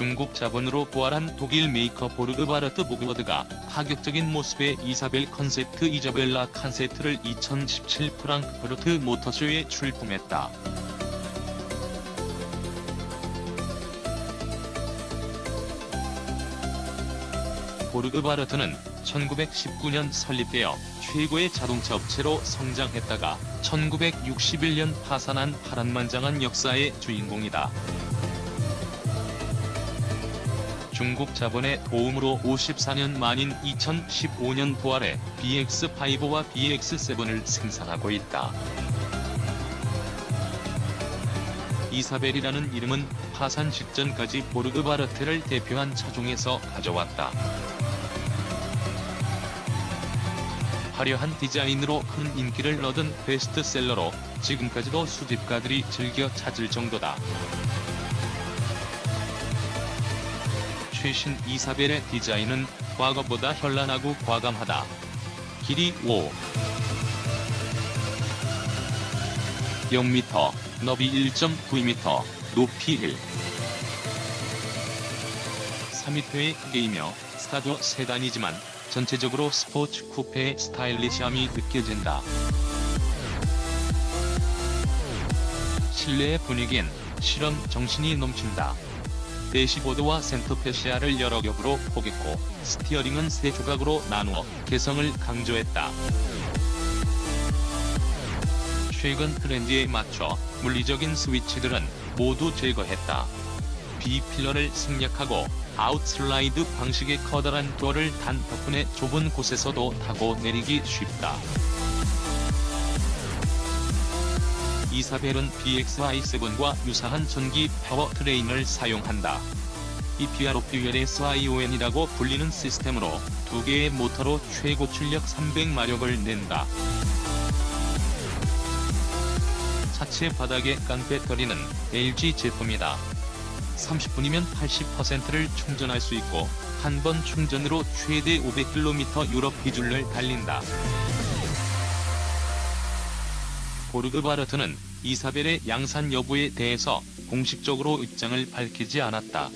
중국 자본으로 부활한 독일 메이커 보르그바르트 보그워드가 파격적인 모습의 이사벨 컨셉트 이자벨라 칸세트를 2017 프랑크푸르트 모터쇼에 출품했다. 보르그바르트는 1919년 설립되어 최고의 자동차 업체로 성장했다가 1961년 파산한 파란만장한 역사의 주인공이다. 중국 자본의 도움으로 54년 만인 2015년 부활해 BX5와 BX7을 생산하고 있다. 이사벨이라는 이름은 파산 직전까지 보르그바르트를 대표한 차종에서 가져왔다. 화려한 디자인으로 큰 인기를 얻은 베스트셀러로 지금까지도 수집가들이 즐겨 찾을 정도다. 최신 이사벨의 디자인은 과거보다 현란하고 과감하다. 길이 5. 0m, 너비 1.9m, 높이 1. 3m의 크기이며 스타도 세단이지만 전체적으로 스포츠 쿠페의 스타일리시함이 느껴진다. 실내의 분위기엔 실험 정신이 넘친다. 대시보드와 센터페시아를 여러 겹으로 포개고 스티어링은 세 조각으로 나누어 개성을 강조했다. 최근 트렌드에 맞춰 물리적인 스위치들은 모두 제거했다. B필러를 생략하고 아웃슬라이드 방식의 커다란 도어를 단 덕분에 좁은 곳에서도 타고 내리기 쉽다. 이사벨은 BXI7과 유사한 전기 파워트레인을 사용한다. 이 PROPUL SION이라고 불리는 시스템으로 두 개의 모터로 최고 출력 300마력을 낸다. 차체 바닥에 깐 배터리는 LG 제품이다. 30분이면 80%를 충전할 수 있고 한 번 충전으로 최대 500km 유럽 기준을 달린다. 보르그바르트는 이사벨의 양산 여부에 대해서 공식적으로 입장을 밝히지 않았다.